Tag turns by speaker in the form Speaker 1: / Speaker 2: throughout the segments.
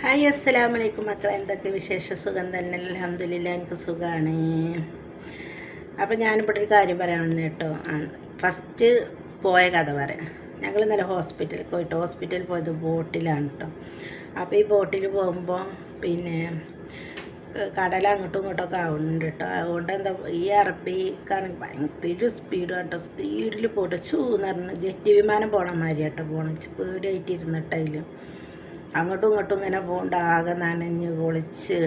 Speaker 1: Hi അസ്സലാമു അലൈക്കും മക്കളെ. എന്തൊക്കെ വിശേഷ സുഖം തന്നെ? അലഹമില്ല എനിക്ക് സുഖമാണ് അപ്പോൾ ഞാനിവിടെ ഒരു കാര്യം പറയാൻ വന്നു കേട്ടോ. ഫസ്റ്റ് പോയ കഥ പറയാം. ഞങ്ങൾ ഇന്നലെ ഹോസ്പിറ്റലിൽ പോയിട്ട് ഹോസ്പിറ്റലിൽ പോയത് ബോട്ടിലാണ് കേട്ടോ. അപ്പോൾ ഈ ബോട്ടിൽ പോകുമ്പോൾ പിന്നെ കടൽ അങ്ങോട്ടും ഇങ്ങോട്ടും ഒക്കെ ആവുന്നുണ്ട് കേട്ടോ. അതുകൊണ്ട് എന്താ ഈ അറബിക്കാണെങ്കിൽ ഭയങ്കര സ്പീഡ് കേട്ടോ. സ്പീഡിൽ പോയിട്ട് ചൂ എന്ന് പറഞ്ഞ് ജെറ്റ് വിമാനം പോണ മാതിരി കേട്ടോ പോകണം പേടിയായിട്ടിരുന്നിട്ടതിൽ അങ്ങോട്ടും ഇങ്ങോട്ടും ഇങ്ങനെ പോകണ്ട. ആകെ നനഞ്ഞ് കുളിച്ച്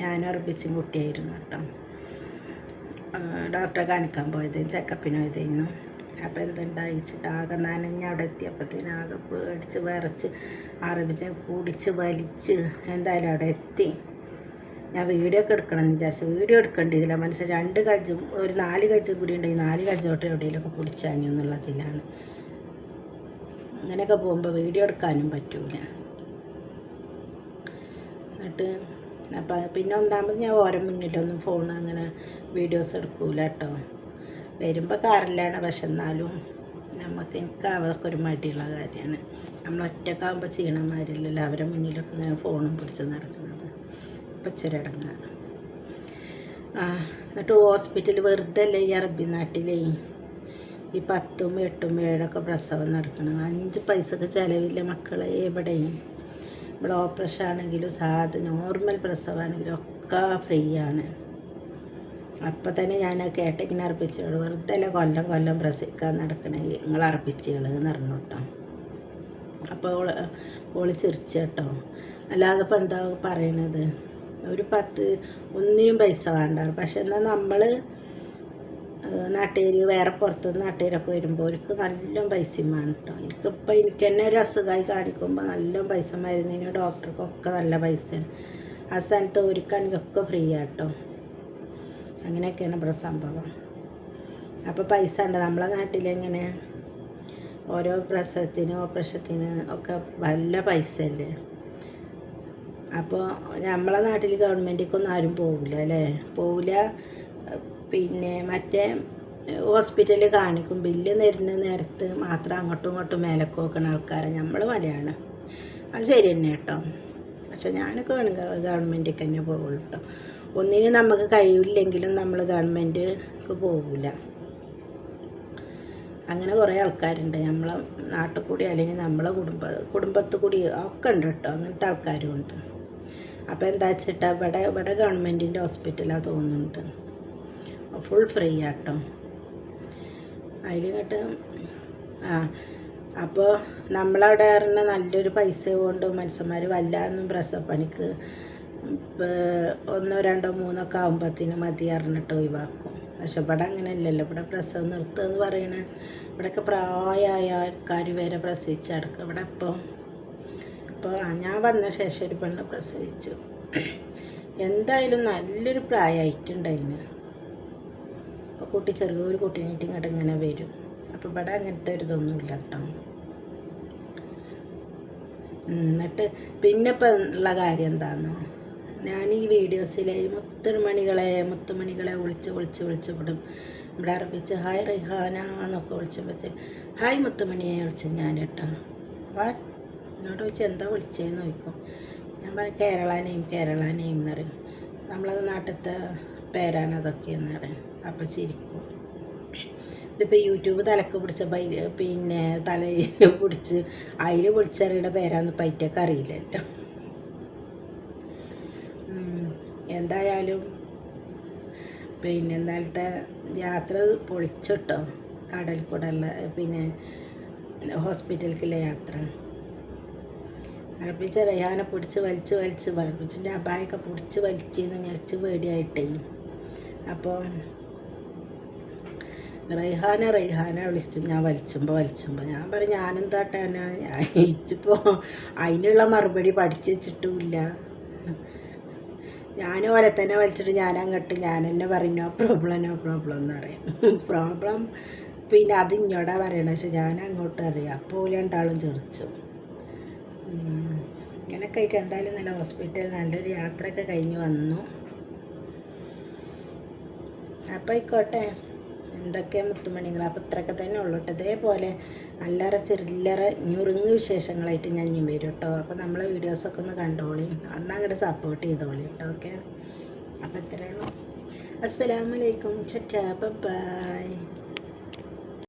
Speaker 1: ഞാൻ ഉറപ്പിച്ചും കുട്ടിയായിരുന്നു കേട്ടോ. ഡോക്ടറെ കാണിക്കാൻ പോയത് ചെക്കപ്പിന് പോയതായിരുന്നു എന്തുണ്ടായി വെച്ചിട്ട് ആകെ നനഞ്ഞ് അവിടെ എത്തിയപ്പോഴത്തേന് ആകെ പേടിച്ച് വിറച്ച് അറബിച്ച് കുടിച്ച് വലിച്ച് എന്തായാലും അവിടെ എത്തി. ഞാൻ വീഡിയോ ഒക്കെ എടുക്കണം എന്ന് വിചാരിച്ചു. വീഡിയോ എടുക്കേണ്ടതില്ല മനസ്സിൽ രണ്ട് കജ്ജും ഒരു നാല് കജ്ജും കൂടി ഉണ്ടെങ്കിൽ നാല് കജ്ജോട്ട് എവിടെയെങ്കിലുമൊക്കെ പിടിച്ചാഞ്ഞു എന്നുള്ളതിലാണ്. അങ്ങനെയൊക്കെ പോകുമ്പോൾ വീഡിയോ എടുക്കാനും പറ്റൂല. എന്നിട്ട് അപ്പം പിന്നെ ഒന്നാമത് ഞാൻ ഓരോ മുന്നിട്ടൊന്നും ഫോൺ അങ്ങനെ വീഡിയോസ് എടുക്കൂല കേട്ടോ വരുമ്പോൾ കാറിലാണ് പക്ഷെ എന്നാലും നമുക്ക് എനിക്ക് അവർക്ക് ഒരു മടിയുള്ള കാര്യമാണ് നമ്മൾ ഒറ്റക്കാകുമ്പോൾ ചെയ്യണമാരില്ലല്ലോ അവരെ മുന്നിലൊക്കെ ഇങ്ങനെ ഫോണും പിടിച്ച് നടക്കുന്നത്. ഇപ്പം ഇച്ചിരി എന്നിട്ട് ഹോസ്പിറ്റൽ വെറുതെ അല്ലേ ഈ അറബി നാട്ടിലേ? ഈ പത്തും എട്ടും ഏഴൊക്കെ പ്രസവം നടക്കണം അഞ്ച് പൈസക്ക് ചിലവില്ല മക്കളെ എവിടെയും. ഇവിടെ ഓപ്പറേഷൻ ആണെങ്കിലും സാധ നോർമൽ പ്രസവമാണെങ്കിലും ഒക്കെ ഫ്രീ ആണ്. അപ്പം തന്നെ ഞാൻ കേട്ടിങ്ങനെ അർപ്പിച്ചോളൂ വെറുതെ അല്ല കൊല്ലം കൊല്ലം പ്രസവിക്കാൻ നടക്കണേ. നിങ്ങൾ അർപ്പിച്ചുകൾ എന്ന് പറഞ്ഞു കേട്ടോ അപ്പോൾ ഓളി ചിരിച്ചു കേട്ടോ. അല്ലാതെ ഇപ്പം എന്താ പറയണത്? ഒരു പത്ത് ഒന്നിനും പൈസ വേണ്ട. പക്ഷെ എന്നാൽ നമ്മൾ നാട്ടുകാർ വേറെ പുറത്തുനിന്ന് നാട്ടുകാരൊക്കെ വരുമ്പോൾ അവർക്ക് നല്ല പൈസമാണ് വേണം കേട്ടോ എനിക്കിപ്പോൾ എനിക്ക് തന്നെ ഒരു അസുഖമായി കാണിക്കുമ്പോൾ നല്ല പൈസ മരുന്നിന് ഡോക്ടർക്കൊക്കെ നല്ല പൈസയാണ്. ആ സ്ഥാനത്ത് ഒരുക്കാണെങ്കിലൊക്കെ ഫ്രീ ആട്ടോ. അങ്ങനെയൊക്കെയാണ് ഇവിടെ സംഭവം. അപ്പോൾ പൈസ ഉണ്ട്? നമ്മളെ നാട്ടിലെങ്ങനെ ഓരോ പ്രസവത്തിന് ഓപ്പറേഷത്തിന് ഒക്കെ നല്ല പൈസ അല്ലേ അപ്പോൾ നമ്മളെ നാട്ടിൽ ഗവൺമെന്റിക്കൊന്നും ആരും പോവില്ല അല്ലേ? പോവില്ല പിന്നെ മറ്റേ ഹോസ്പിറ്റലിൽ കാണിക്കും. ബില്ല് തരുന്ന നേരത്ത് മാത്രം അങ്ങോട്ടും ഇങ്ങോട്ടും മേലക്ക് നോക്കുന്ന ആൾക്കാരെ. നമ്മൾ മലയാണ്. അത് ശരി തന്നെ കേട്ടോ. പക്ഷെ ഞാനൊക്കെ ഗവൺമെന്റിക്ക് തന്നെ പോകുള്ളൂ കേട്ടോ. ഒന്നിനും നമുക്ക് കഴിയില്ലെങ്കിലും നമ്മൾ ഗവൺമെന്റിക്ക് പോകില്ല അങ്ങനെ കുറേ ആൾക്കാരുണ്ട്. നമ്മളെ നാട്ടിൽ കൂടി അല്ലെങ്കിൽ നമ്മളെ കുടുംബ കുടുംബത്തിൽ കൂടി ഒക്കെ ഉണ്ട് കേട്ടോ. അങ്ങനത്തെ ആൾക്കാരും ഉണ്ട്. അപ്പോൾ എന്താ വെച്ചിട്ടാ? ഇവിടെ ഇവിടെ ഗവൺമെന്റിന്റെ ഹോസ്പിറ്റലാണ് തോന്നുന്നുണ്ട്. ഫുൾ ഫ്രീ ആട്ടോ. അതിൽ ഇങ്ങോട്ട് ആ അപ്പോൾ നമ്മളവിടെ പറഞ്ഞ നല്ലൊരു പൈസ കൊണ്ട് മനുഷ്യന്മാർ വല്ലാതൊന്നും പ്രസവപ്പണിക്ക് ഒന്നോ രണ്ടോ മൂന്നൊക്കെ ആകുമ്പോഴത്തേന് മതി അറിഞ്ഞിട്ട് ഒഴിവാക്കും. പക്ഷെ ഇവിടെ അങ്ങനെ ഇല്ലല്ലോ ഇവിടെ പ്രസവം നിർത്തുക എന്ന് പറയണ ഇവിടെയൊക്കെ പ്രായമായ ആൾക്കാർ വരെ പ്രസവിച്ചടക്കും ഇവിടെ അപ്പോൾ അപ്പോൾ ഞാൻ വന്ന ശേഷം ഒരു പെണ്ണ് പ്രസവിച്ചു. എന്തായാലും നല്ലൊരു പ്രായമായിട്ടുണ്ടായിരുന്നു കുട്ടി ചെറിയൊരു കുട്ടീനായിട്ട് ഇങ്ങോട്ട് ഇങ്ങനെ വരും. അപ്പോൾ ഇവിടെ അങ്ങനത്തെ ഒരു ഇതൊന്നുമില്ല കേട്ടോ. എന്നിട്ട് പിന്നെ ഇപ്പം ഉള്ള കാര്യം എന്താണെന്നോ ഞാൻ ഈ വീഡിയോസിലെ മുത്തുമണികളെ മുത്തുമണികളെ വിളിച്ച് വിളിച്ച് വിളിച്ച് വിടും. ഇവിടെ അറപ്പിച്ച് ഹായ് റിഹാന എന്നൊക്കെ വിളിച്ചപ്പോഴത്തേ ഹായ് മുത്തുമണിയെ വിളിച്ചു ഞാൻ കേട്ടോ. വാ എന്നോട് വിളിച്ച് എന്താ വിളിച്ചതെന്ന് ചോദിക്കും. ഞാൻ പറയും കേരള നെയിം കേരള നെയിം എന്ന് പറയും. നമ്മളത് നാട്ടിലത്തെ പേരാണ് അതൊക്കെ എന്ന് പറയും. അപ്പോൾ ചിരിക്കും. ഇതിപ്പോൾ യൂട്യൂബ് തലക്ക് പിടിച്ച പൈ പിന്നെ തലയിൽ പിടിച്ച് അതിൽ പിടിച്ചറിയുടെ പേരാന്ന് പൈറ്റൊക്കെ അറിയില്ലല്ലോ. എന്തായാലും പിന്നെ ഇന്നലത്തെ യാത്ര പൊളിച്ചിട്ടോ. കടൽ കൂടെയുള്ള പിന്നെ ഹോസ്പിറ്റലിലേക്കുള്ള യാത്ര. അടുപ്പിച്ച റയാനെ പിടിച്ച് വലിച്ച് വലിച്ച് അടുപ്പിച്ചിന്റെ അബായൊക്കെ പിടിച്ച് വലിച്ചെന്ന് ഞെച്ച് പേടിയായിട്ടേ. അപ്പോൾ റൈഹാന റൈഹാന വിളിച്ചു. ഞാൻ വലിച്ചുമ്പോൾ വലിച്ചുമ്പോൾ ഞാൻ പറഞ്ഞു ഞാനെന്താട്ടാന ഇച്ചിപ്പോൾ അതിനുള്ള മറുപടി പഠിച്ചു വെച്ചിട്ടുമില്ല. ഞാൻ ഓലെ തന്നെ വലിച്ചിട്ട് ഞാൻ അങ്ങോട്ട് ഞാൻ തന്നെ പറഞ്ഞു നോ പ്രോബ്ലം നോ പ്രോബ്ലം എന്ന് പറയും. പ്രോബ്ലം? പിന്നെ അത് ഇങ്ങോട്ടാ പറയണ പക്ഷെ ഞാൻ അങ്ങോട്ട് അറിയാം. അപ്പോൾ രണ്ടാളും ചെറിച്ചു ഇങ്ങനൊക്കെ ആയിട്ട് എന്തായാലും നല്ല ഹോസ്പിറ്റൽ നല്ലൊരു യാത്രയൊക്കെ കഴിഞ്ഞ് വന്നു. അപ്പം ആയിക്കോട്ടെ. എന്തൊക്കെ മുത്തുമണികൾ അപ്പം ഇത്രയൊക്കെ തന്നെ ഉള്ളൂ കേട്ടോ ഇതേപോലെ അല്ലറ ചെറില്ലറ ഞുറുങ്ങ് വിശേഷങ്ങളായിട്ട് ഞാൻ ഇനി വരും കേട്ടോ അപ്പോൾ നമ്മളെ വീഡിയോസൊക്കെ ഒന്ന് കണ്ടോളി. അന്ന് അങ്ങോട്ട് സപ്പോർട്ട് ചെയ്തോളി കേട്ടോ ഓക്കെ അപ്പോൾ ഇത്രയേ ഉള്ളൂ. അസ്സലാമലൈക്കും ചറ്റാ ബൈ.